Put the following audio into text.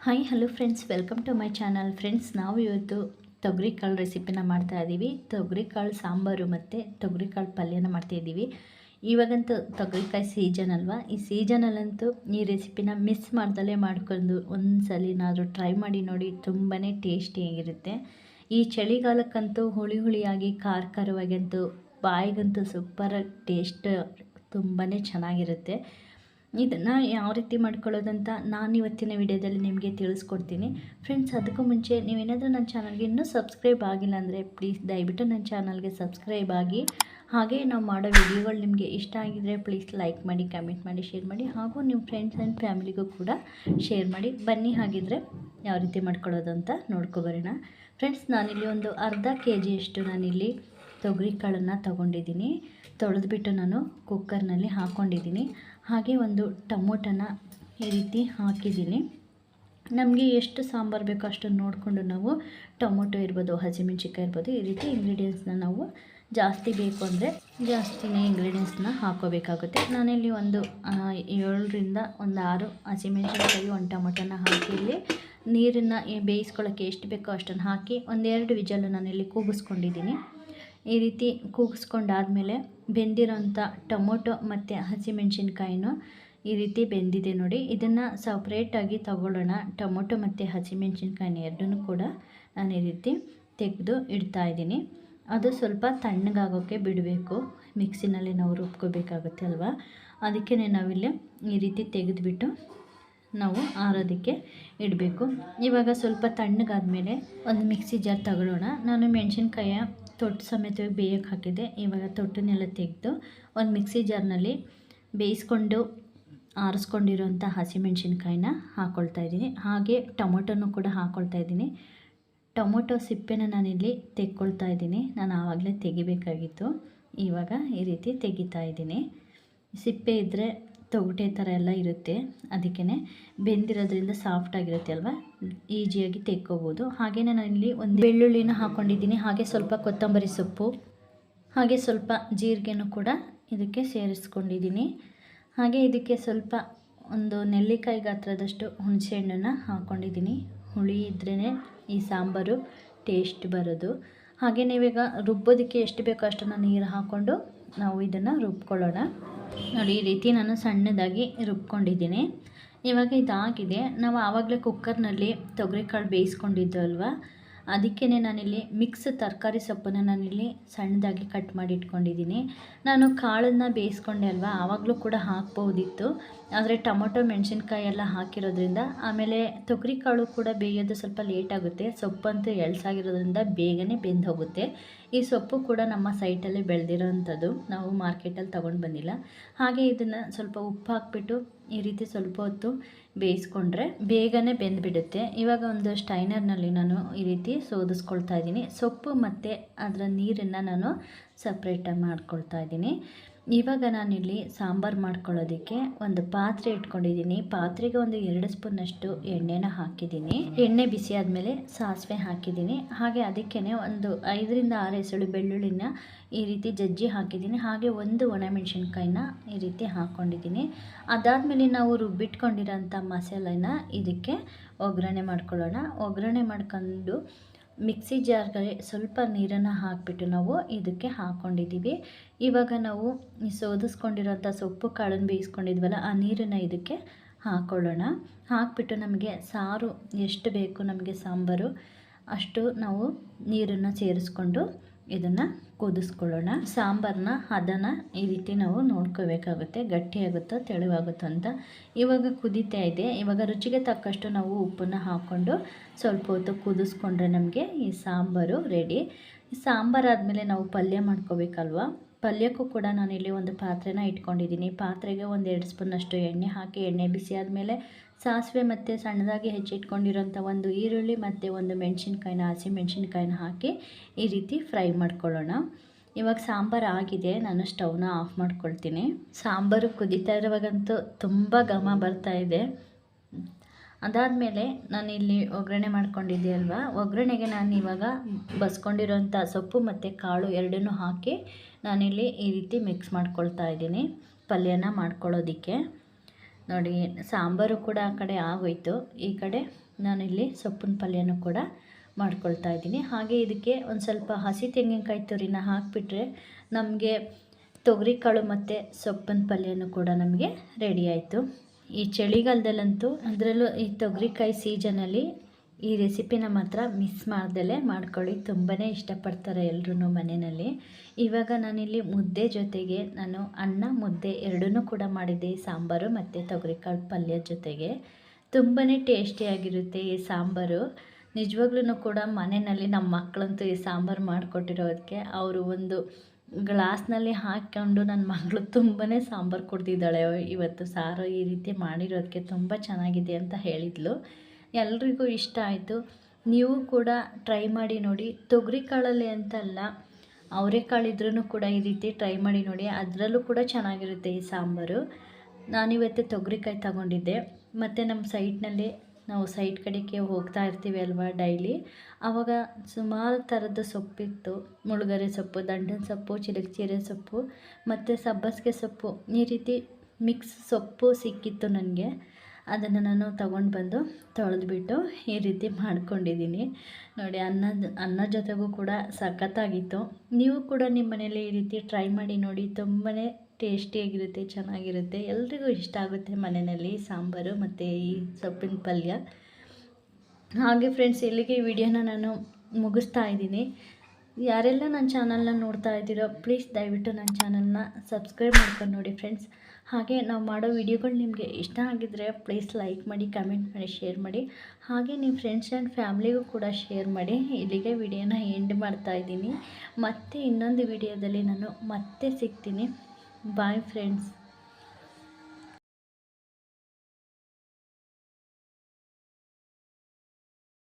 Hi hello friends welcome to my channel friends ನಾವು ಇವತ್ತು ತೊಗರಿಕಾಳು ರೆಸಿಪಿನ ಮಾಡ್ತಾ ಇದ್ದೀವಿ ತೊಗರಿಕಾಳು ಸಾಂಬಾರು ಮತ್ತು ತೊಗರಿಕಾಳು ಪಲ್ಯನ ಮಾಡ್ತಾಯಿದ್ದೀವಿ ಇವಾಗಂತೂ ತೊಗರಿಕಾಯಿ ಸೀಸನ್ ಅಲ್ವಾ? ಈ ಸೀಜನಲ್ಲಂತೂ ಈ ರೆಸಿಪಿನ ಮಿಸ್ ಮಾಡ್ದಲೇ ಮಾಡ್ಕೊಂಡು ಒಂದು ಟ್ರೈ ಮಾಡಿ ನೋಡಿ ತುಂಬಾ ಟೇಸ್ಟಿಯಾಗಿರುತ್ತೆ ಈ ಚಳಿಗಾಲಕ್ಕಂತೂ ಹುಳಿ ಹುಳಿಯಾಗಿ ಖಾರ ಖಾರವಾಗಿ ಅಂತೂ ಬಾಯಿಗಂತೂ ಸೂಪರ್ ಟೇಸ್ಟ್ ತುಂಬಾ ಚೆನ್ನಾಗಿರುತ್ತೆ. ಇದನ್ನು ಯಾವ ರೀತಿ ಮಾಡ್ಕೊಳ್ಳೋದಂತ ನಾನು ಇವತ್ತಿನ ವಿಡಿಯೋದಲ್ಲಿ ನಿಮಗೆ ತಿಳಿಸ್ಕೊಡ್ತೀನಿ. ಫ್ರೆಂಡ್ಸ್ ಅದಕ್ಕೂ ಮುಂಚೆ ನೀವೇನಾದರೂ ನನ್ನ ಚಾನಲ್ಗೆ ಇನ್ನೂ ಸಬ್ಸ್ಕ್ರೈಬ್ ಆಗಿಲ್ಲ ಅಂದರೆ ಪ್ಲೀಸ್ ದಯವಿಟ್ಟು ನನ್ನ ಚಾನಲ್ಗೆ ಸಬ್ಸ್ಕ್ರೈಬ್ ಆಗಿ. ಹಾಗೆ ನಾವು ಮಾಡೋ ವಿಡಿಯೋಗಳು ನಿಮಗೆ ಇಷ್ಟ ಆಗಿದರೆ ಪ್ಲೀಸ್ ಲೈಕ್ ಮಾಡಿ ಕಮೆಂಟ್ ಮಾಡಿ ಶೇರ್ ಮಾಡಿ, ಹಾಗೂ ನಿಮ್ಮ ಫ್ರೆಂಡ್ಸ್ ಆ್ಯಂಡ್ ಫ್ಯಾಮಿಲಿಗೂ ಕೂಡ ಶೇರ್ ಮಾಡಿ. ಬನ್ನಿ ಹಾಗಿದ್ರೆ ಯಾವ ರೀತಿ ಮಾಡ್ಕೊಳ್ಳೋದು ಅಂತ ನೋಡ್ಕೊಬರೋಣ ಫ್ರೆಂಡ್ಸ್ ನಾನಿಲ್ಲಿ ಒಂದು ಅರ್ಧ ಕೆ ಜಿಯಷ್ಟು ನಾನಿಲ್ಲಿ ತೊಗರಿ ಕಾಳನ್ನು ತೊಗೊಂಡಿದ್ದೀನಿ. ತೊಳೆದ್ಬಿಟ್ಟು ನಾನು ಕುಕ್ಕರ್ನಲ್ಲಿ ಹಾಕ್ಕೊಂಡಿದ್ದೀನಿ ಹಾಗೆ ಒಂದು ಟೊಮೊಟೊನ ಈ ರೀತಿ ಹಾಕಿದ್ದೀನಿ. ನಮಗೆ ಎಷ್ಟು ಸಾಂಬಾರು ಬೇಕೋ ಅಷ್ಟನ್ನು ನೋಡಿಕೊಂಡು ನಾವು ಟೊಮೊಟೊ ಇರ್ಬೋದು ಹಸಿಮೆಣ್ಸಿಕಾಯಿ ಇರ್ಬೋದು, ಈ ರೀತಿ ಇಂಗ್ರೀಡಿಯೆಂಟ್ಸ್ನ ನಾವು ಜಾಸ್ತಿ ಬೇಕು ಅಂದರೆ ಜಾಸ್ತಿನೇ ಇಂಗ್ರೀಡಿಯೆಂಟ್ಸ್ನ ಹಾಕೋಬೇಕಾಗುತ್ತೆ. ನಾನಿಲ್ಲಿ ಒಂದು ಏಳರಿಂದ ಒಂದು ಆರು ಹಸಿಮೆಣ್ಸಿನ್ಕಾಯಿ, ಒಂದು ಟೊಮೊಟೊನ ಹಾಕಿ ಇಲ್ಲಿ ನೀರನ್ನು ಬೇಯಿಸ್ಕೊಳ್ಳೋಕ್ಕೆ ಎಷ್ಟು ಬೇಕೋ ಅಷ್ಟನ್ನು ಹಾಕಿ ಒಂದೆರಡು ವಿಜಲ್ಲು ನಾನಿಲ್ಲಿ ಕೂಗಿಸ್ಕೊಂಡಿದ್ದೀನಿ. ಈ ರೀತಿ ಕೂಗಿಸ್ಕೊಂಡಾದಮೇಲೆ ಬೆಂದಿರೋಂಥ ಟೊಮೊಟೊ ಮತ್ತು ಹಸಿಮೆಣ್ಸಿನ್ಕಾಯಿನೂ ಈ ರೀತಿ ಬೆಂದಿದೆ ನೋಡಿ. ಇದನ್ನು ಸಪ್ರೇಟಾಗಿ ತಗೊಳ್ಳೋಣ. ಟೊಮೊಟೊ ಮತ್ತು ಹಸಿಮೆಣ್ಸಿನ್ಕಾಯಿನ ಎರಡನ್ನೂ ಕೂಡ ನಾನು ಈ ರೀತಿ ತೆಗೆದು ಇಡ್ತಾಯಿದ್ದೀನಿ ಅದು ಸ್ವಲ್ಪ ತಣ್ಣಗಾಗೋಕ್ಕೆ ಬಿಡಬೇಕು. ಮಿಕ್ಸಿನಲ್ಲಿ ನಾವು ರುಬ್ಕೋಬೇಕಾಗುತ್ತೆ ಅಲ್ವಾ? ಅದಕ್ಕೆ ನಾವಿಲ್ಲಿ ಈ ರೀತಿ ತೆಗೆದುಬಿಟ್ಟು ನಾವು ಆರೋದಕ್ಕೆ ಇಡಬೇಕು. ಇವಾಗ ಸ್ವಲ್ಪ ತಣ್ಣಗಾದ ಮೇಲೆ ಒಂದು ಮಿಕ್ಸಿ ಜಾರ್ ತಗೊಳ್ಳೋಣ. ನಾನು ಮೆಣಸಿನ್ಕಾಯ ತೊಟ್ಟು ಸಮೇತವಾಗಿ ಬೇಯಕ್ಕೆ ಹಾಕಿದ್ದೆ. ಇವಾಗ ತೊಟ್ಟನ್ನೆಲ್ಲ ತೆಗೆದು ಒಂದು ಮಿಕ್ಸಿ ಜಾರ್ನಲ್ಲಿ ಬೇಯಿಸ್ಕೊಂಡು ಆರಿಸ್ಕೊಂಡಿರೋಂಥ ಹಸಿಮೆಣ್ಸಿನ್ಕಾಯಿನ ಹಾಕ್ಕೊಳ್ತಾ ಇದ್ದೀನಿ. ಹಾಗೆ ಟೊಮೊಟೊನೂ ಕೂಡ ಹಾಕ್ಕೊಳ್ತಾ ಇದ್ದೀನಿ. ಟೊಮೊಟೊ ಸಿಪ್ಪೆನ ನಾನಿಲ್ಲಿ ತೆಕ್ಕೊಳ್ತಾ ಇದ್ದೀನಿ. ನಾನು ಆವಾಗಲೇ ತೆಗಿಬೇಕಾಗಿತ್ತು. ಇವಾಗ ಈ ರೀತಿ ತೆಗಿತಾ ಇದ್ದೀನಿ. ಸಿಪ್ಪೆ ಇದ್ದರೆ ತೊಗಟೆ ಥರ ಎಲ್ಲ ಇರುತ್ತೆ. ಅದಕ್ಕೇ ಬೆಂದಿರೋದ್ರಿಂದ ಸಾಫ್ಟಾಗಿರುತ್ತೆ ಅಲ್ವಾ? ಈಜಿಯಾಗಿ ತೆಕ್ಕೋಬೋದು. ಹಾಗೆಯೇ ನಾನಿಲ್ಲಿ ಒಂದು ಬೆಳ್ಳುಳ್ಳಿನ ಹಾಕ್ಕೊಂಡಿದ್ದೀನಿ ಹಾಗೆ ಸ್ವಲ್ಪ ಕೊತ್ತಂಬರಿ ಸೊಪ್ಪು, ಹಾಗೆ ಸ್ವಲ್ಪ ಜೀರಿಗೆನೂ ಕೂಡ ಇದಕ್ಕೆ ಸೇರಿಸ್ಕೊಂಡಿದ್ದೀನಿ. ಹಾಗೆ ಇದಕ್ಕೆ ಸ್ವಲ್ಪ ಒಂದು ನೆಲ್ಲಿಕಾಯಿ ಗಾತ್ರದಷ್ಟು ಹುಣಸೆಹಣ್ಣನ್ನು ಹಾಕ್ಕೊಂಡಿದ್ದೀನಿ ಹುಳಿ ಇದ್ರೇ ಈ ಸಾಂಬಾರು ಟೇಸ್ಟ್ ಬರೋದು. ಹಾಗೆ ನೀವೀಗ ರುಬ್ಬೋದಕ್ಕೆ ಎಷ್ಟು ಬೇಕೋ ಅಷ್ಟನ್ನು ನೀರು ಹಾಕ್ಕೊಂಡು ನಾವು ಇದನ್ನು ರುಬ್ಕೊಳ್ಳೋಣ. ನೋಡಿ, ಈ ರೀತಿ ನಾನು ಸಣ್ಣದಾಗಿ ರುಬ್ಕೊಂಡಿದ್ದೀನಿ. ಇವಾಗ ಇದಾಗಿದೆ. ನಾವು ಆವಾಗಲೇ ಕುಕ್ಕರ್ನಲ್ಲಿ ತೊಗರಿಕಾಳು ಬೇಯಿಸ್ಕೊಂಡಿದ್ದು ಅಲ್ವಾ ಅದಕ್ಕೇ ನಾನಿಲ್ಲಿ ಮಿಕ್ಸ್ ತರಕಾರಿ ಸೊಪ್ಪನ್ನು ನಾನಿಲ್ಲಿ ಸಣ್ಣದಾಗಿ ಕಟ್ ಮಾಡಿ ಇಟ್ಕೊಂಡಿದ್ದೀನಿ. ನಾನು ಕಾಳನ್ನು ಬೇಯಿಸ್ಕೊಂಡೆ ಅಲ್ವಾ? ಆವಾಗಲೂ ಕೂಡ ಹಾಕ್ಬೋದಿತ್ತು ಆದರೆ ಟೊಮೊಟೊ, ಮೆಣಸಿನ್ಕಾಯಿ ಎಲ್ಲ ಹಾಕಿರೋದ್ರಿಂದ ಆಮೇಲೆ ತೊಗರಿ ಕಾಳು ಕೂಡ ಬೇಯೋದು ಸ್ವಲ್ಪ ಲೇಟ್ ಆಗುತ್ತೆ. ಸೊಪ್ಪಂತೂ ಎಳ್ಸಾಗಿರೋದ್ರಿಂದ ಬೇಗನೆ ಬೆಂದು ಹೋಗುತ್ತೆ ಈ ಸೊಪ್ಪು ಕೂಡ ನಮ್ಮ ಸೈಟಲ್ಲಿ ಬೆಳೆದಿರೋವಂಥದ್ದು ನಾವು ಮಾರ್ಕೆಟಲ್ಲಿ ತೊಗೊಂಡು ಬಂದಿಲ್ಲ. ಹಾಗೆ ಇದನ್ನು ಸ್ವಲ್ಪ ಉಪ್ಪು ಹಾಕ್ಬಿಟ್ಟು ಈ ರೀತಿ ಸ್ವಲ್ಪ ಹೊತ್ತು ಬೇಯಿಸ್ಕೊಂಡ್ರೆ ಬೇಗನೆ ಬೆಂದ್ಬಿಡುತ್ತೆ. ಇವಾಗ ಒಂದು ಸ್ಟೈನರ್ನಲ್ಲಿ ನಾನು ಈ ರೀತಿ ಸೋದಿಸ್ಕೊಳ್ತಾ ಇದ್ದೀನಿ. ಸೊಪ್ಪು ಮತ್ತು ಅದರ ನೀರನ್ನು ನಾನು ಸಪ್ರೇಟಾಗಿ ಮಾಡ್ಕೊಳ್ತಾ ಇದ್ದೀನಿ. ಇವಾಗ ನಾನಿಲ್ಲಿ ಸಾಂಬಾರು ಮಾಡ್ಕೊಳ್ಳೋದಕ್ಕೆ ಒಂದು ಪಾತ್ರೆ ಇಟ್ಕೊಂಡಿದ್ದೀನಿ. ಪಾತ್ರೆಗೆ ಒಂದು ಎರಡು ಸ್ಪೂನಷ್ಟು ಎಣ್ಣೆನ ಹಾಕಿದ್ದೀನಿ. ಎಣ್ಣೆ ಬಿಸಿ ಆದಮೇಲೆ ಸಾಸಿವೆ ಹಾಕಿದ್ದೀನಿ. ಹಾಗೆ ಅದಕ್ಕೇ ಒಂದು ಐದರಿಂದ ಆರು ಎಸಳು ಬೆಳ್ಳುಳ್ಳಿನ ಈ ರೀತಿ ಜಜ್ಜಿ ಹಾಕಿದ್ದೀನಿ. ಹಾಗೆ ಒಂದು ಒಣಮೆಣಸಿನ್ಕಾಯಿನ ಈ ರೀತಿ ಹಾಕ್ಕೊಂಡಿದ್ದೀನಿ ಅದಾದಮೇಲೆ ನಾವು ರುಬ್ಬಿಟ್ಕೊಂಡಿರೋಂಥ ಮಸಾಲೆನ ಇದಕ್ಕೆ ಒಗ್ಗರಣೆ ಮಾಡ್ಕೊಳ್ಳೋಣ. ಒಗ್ಗರಣೆ ಮಾಡ್ಕೊಂಡು ಮಿಕ್ಸಿ ಜಾರ್ಗೆ ಸ್ವಲ್ಪ ನೀರನ್ನು ಹಾಕಿಬಿಟ್ಟು ನಾವು ಇದಕ್ಕೆ ಹಾಕ್ಕೊಂಡಿದ್ದೀವಿ ಇವಾಗ ನಾವು ಸೋದಿಸ್ಕೊಂಡಿರೋಂಥ ಸೊಪ್ಪು, ಕಾಳನ್ನು ಬೇಯಿಸ್ಕೊಂಡಿದ್ವಲ್ಲ, ಆ ನೀರನ್ನು ಇದಕ್ಕೆ ಹಾಕ್ಕೊಳ್ಳೋಣ ಹಾಕಿಬಿಟ್ಟು ನಮಗೆ ಸಾರು ಎಷ್ಟು ಬೇಕು ನಮಗೆ ಸಾಂಬಾರು ಅಷ್ಟು ನಾವು ನೀರನ್ನು ಸೇರಿಸ್ಕೊಂಡು ಇದನ್ನು ಕುದಿಸ್ಕೊಳ್ಳೋಣ. ಸಾಂಬಾರನ್ನ ಹದನ ಈ ರೀತಿ ನಾವು ನೋಡ್ಕೋಬೇಕಾಗುತ್ತೆ. ಗಟ್ಟಿಯಾಗುತ್ತೋ ತೆಳುವಾಗುತ್ತೋ ಅಂತ ಇವಾಗ ಕುದೀತಾ ಇದೆ. ಇವಾಗ ರುಚಿಗೆ ತಕ್ಕಷ್ಟು ನಾವು ಉಪ್ಪನ್ನು ಹಾಕ್ಕೊಂಡು ಸ್ವಲ್ಪ ಹೊತ್ತು ಕುದಿಸ್ಕೊಂಡ್ರೆ ನಮಗೆ ಈ ಸಾಂಬಾರು ರೆಡಿ ಸಾಂಬಾರು ಆದಮೇಲೆ ನಾವು ಪಲ್ಯ ಮಾಡ್ಕೋಬೇಕಲ್ವ? ಪಲ್ಯಕ್ಕೂ ಕೂಡ ನಾನಿಲ್ಲಿ ಒಂದು ಪಾತ್ರೆನ ಇಟ್ಕೊಂಡಿದ್ದೀನಿ. ಪಾತ್ರೆಗೆ ಒಂದು ಎರಡು ಸ್ಪೂನಷ್ಟು ಎಣ್ಣೆ ಹಾಕಿ, ಎಣ್ಣೆ ಬಿಸಿ ಆದಮೇಲೆ ಸಾಸಿವೆ ಮತ್ತು ಸಣ್ಣದಾಗಿ ಹೆಚ್ಚಿಟ್ಕೊಂಡಿರೋಂಥ ಒಂದು ಈರುಳ್ಳಿ ಮತ್ತು ಒಂದು ಮೆಣಸಿನ್ಕಾಯಿನ, ಹಸಿ ಮೆಣಸಿನ್ಕಾಯಿನ ಹಾಕಿ ಈ ರೀತಿ ಫ್ರೈ ಮಾಡ್ಕೊಳ್ಳೋಣ. ಇವಾಗ ಸಾಂಬಾರು ಆಗಿದೆ. ನಾನು ಸ್ಟವ್ನ ಆಫ್ ಮಾಡ್ಕೊಳ್ತೀನಿ. ಸಾಂಬಾರು ಕುದೀತಾ ಇರುವಾಗಂತೂ ತುಂಬ ಘಮ ಬರ್ತಾ ಇದೆ. ಅದಾದಮೇಲೆ ನಾನು ಇಲ್ಲಿ ಒಗ್ಗರಣೆ ಮಾಡ್ಕೊಂಡಿದ್ದೆ ಅಲ್ವಾ ಒಗ್ಗರಣೆಗೆ ನಾನು ಇವಾಗ ಬಸ್ಕೊಂಡಿರೋಂಥ ಸೊಪ್ಪು ಮತ್ತು ಕಾಳು ಎರಡನ್ನೂ ಹಾಕಿ ನಾನಿಲ್ಲಿ ಈ ರೀತಿ ಮಿಕ್ಸ್ ಮಾಡ್ಕೊಳ್ತಾ ಇದ್ದೀನಿ. ಪಲ್ಯನ ಮಾಡ್ಕೊಳ್ಳೋದಕ್ಕೆ. ನೋಡಿ, ಸಾಂಬಾರು ಕೂಡ ಆ ಕಡೆ ಆಗೋಯ್ತು. ಈ ಕಡೆ ನಾನಿಲ್ಲಿ ಸೊಪ್ಪಿನ ಪಲ್ಯನೂ ಕೂಡ ಮಾಡ್ಕೊಳ್ತಾ ಇದ್ದೀನಿ. ಹಾಗೆ ಇದಕ್ಕೆ ಒಂದು ಸ್ವಲ್ಪ ಹಸಿ ತೆಂಗಿನಕಾಯಿ ತುರಿನ ಹಾಕಿಬಿಟ್ರೆ ನಮಗೆ ತೊಗರಿಕಾಳು ಮತ್ತು ಸೊಪ್ಪಿನ ಪಲ್ಯನೂ ಕೂಡ ನಮಗೆ ರೆಡಿ ಆಯಿತು. ಈ ಚಳಿಗಾಲದಲ್ಲಂತೂ ಅದರಲ್ಲೂ ಈ ತೊಗರಿಕಾಯಿ ಸೀಸನಲ್ಲಿ ಈ ರೆಸಿಪಿನ ಮಾತ್ರ ಮಿಸ್ ಮಾಡ್ದಲೇ ಮಾಡ್ಕೊಳ್ಳಿ. ತುಂಬಾ ಇಷ್ಟಪಡ್ತಾರೆ ಎಲ್ಲರೂ ಮನೆಯಲ್ಲಿ. ಇವಾಗ ನಾನಿಲ್ಲಿ ಮುದ್ದೆ ಜೊತೆಗೆ ನಾನು ಅನ್ನ, ಮುದ್ದೆ ಎರಡನ್ನೂ ಕೂಡ ಮಾಡಿದ್ದೆ. ಸಾಂಬಾರು ಮತ್ತು ತೊಗರಿಕಾಳು ಪಲ್ಯ ಜೊತೆಗೆ. ತುಂಬಾ ಟೇಸ್ಟಿಯಾಗಿರುತ್ತೆ ಈ ಸಾಂಬಾರು. ನಿಜವಾಗ್ಲೂ ಕೂಡ ಮನೆಯಲ್ಲಿ ನಮ್ಮ ಮಕ್ಕಳಂತೂ ಈ ಸಾಂಬಾರು ಮಾಡಿಕೊಟ್ಟಿರೋದಕ್ಕೆ ಅವರು ಒಂದು ಗ್ಲಾಸ್ನಲ್ಲಿ ಹಾಕ್ಕೊಂಡು ನನ್ನ ಮಗಳು ತುಂಬಾ ಸಾಂಬಾರು ಕುಡ್ದಿದ್ದಾಳೆ. ಇವತ್ತು ಸಾರು ಈ ರೀತಿ ಮಾಡಿರೋದಕ್ಕೆ ತುಂಬ ಚೆನ್ನಾಗಿದೆ ಅಂತ ಹೇಳಿದ್ಲು. ಎಲ್ರಿಗೂ ಇಷ್ಟ ಆಯಿತು. ನೀವು ಕೂಡ ಟ್ರೈ ಮಾಡಿ ನೋಡಿ. ತೊಗರಿ ಕಾಳಲ್ಲಿ ಅಂತಲ್ಲ ಅವರೆಕಾಳು ಕೂಡ ಈ ರೀತಿ ಟ್ರೈ ಮಾಡಿ ನೋಡಿ. ಅದರಲ್ಲೂ ಕೂಡ ಚೆನ್ನಾಗಿರುತ್ತೆ ಈ ಸಾಂಬಾರು. ನಾನಿವತ್ತು ತೊಗರಿಕಾಯಿ ತಗೊಂಡಿದ್ದೆ. ಮತ್ತು ನಮ್ಮ ಸೈಟ್ನಲ್ಲಿ ನಾವು ಸೈಟ್ ಕಡೆಗೆ ಹೋಗ್ತಾ ಇರ್ತೀವಿ ಅಲ್ವಾ ಡೈಲಿ. ಆವಾಗ ಸುಮಾರು ಥರದ ಸೊಪ್ಪಿತ್ತು. ಮುಳುಗರೆ ಸೊಪ್ಪು, ದಂಡನ ಸೊಪ್ಪು ಚಿಲಕಚೀರೆ ಸೊಪ್ಪು, ಮತ್ತು ಸಬ್ಬಸಿಗೆ ಸೊಪ್ಪು. ಈ ರೀತಿ ಮಿಕ್ಸ್ ಸೊಪ್ಪು ಸಿಕ್ಕಿತ್ತು ನನಗೆ. ಅದನ್ನು ನಾನು ತಗೊಂಡು ಬಂದು ತೊಳೆದ್ಬಿಟ್ಟು ಈ ರೀತಿ ಮಾಡ್ಕೊಂಡಿದ್ದೀನಿ. ನೋಡಿ ಅನ್ನದ ಅನ್ನ ಜೊತೆಗೂ ಕೂಡ ಸಖತ್ತಾಗಿತ್ತು. ನೀವು ಕೂಡ ನಿಮ್ಮ ಮನೇಲಿ ಈ ರೀತಿ ಟ್ರೈ ಮಾಡಿ ನೋಡಿ ತುಂಬಾ ಟೇಸ್ಟಿಯಾಗಿರುತ್ತೆ, ಚೆನ್ನಾಗಿರುತ್ತೆ. ಎಲ್ರಿಗೂ ಇಷ್ಟ ಆಗುತ್ತೆ ಮನೆಯಲ್ಲಿ ಸಾಂಬಾರು ಮತ್ತು ಈ ಸೊಪ್ಪಿನ ಪಲ್ಯ. ಹಾಗೆ ಫ್ರೆಂಡ್ಸ್ ಇಲ್ಲಿಗೆ ವಿಡಿಯೋನ ನಾನು ಮುಗಿಸ್ತಾ ಇದ್ದೀನಿ. ಯಾರೆಲ್ಲ ನನ್ನ ಚಾನಲ್ನ ನೋಡ್ತಾ ಇದ್ದೀರೋ ಪ್ಲೀಸ್ ದಯವಿಟ್ಟು ನನ್ನ ಚಾನಲ್ನ ಸಬ್ಸ್ಕ್ರೈಬ್ ಮಾಡ್ಕೊಂಡು ನೋಡಿ ಫ್ರೆಂಡ್ಸ್ ಹಾಗೆ ನಾವು ಮಾಡೋ ವಿಡಿಯೋಗಳು ನಿಮಗೆ ಇಷ್ಟ ಆಗಿದ್ದರೆ ಪ್ಲೀಸ್ ಲೈಕ್ ಮಾಡಿ ಕಮೆಂಟ್ ಮಾಡಿ ಶೇರ್ ಮಾಡಿ. ಹಾಗೆ ನಿಮ್ಮ ಫ್ರೆಂಡ್ಸ್ ಆ್ಯಂಡ್ ಫ್ಯಾಮ್ಲಿಗೂ ಕೂಡ ಶೇರ್ ಮಾಡಿ. ಇಲ್ಲಿಗೆ ವಿಡಿಯೋನ ಎಂಡ್ ಮಾಡ್ತಾ ಇದ್ದೀನಿ. ಮತ್ತೆ ಇನ್ನೊಂದು ವಿಡಿಯೋದಲ್ಲಿ ನಾನು ಮತ್ತೆ ಸಿಗ್ತೀನಿ. Bye friends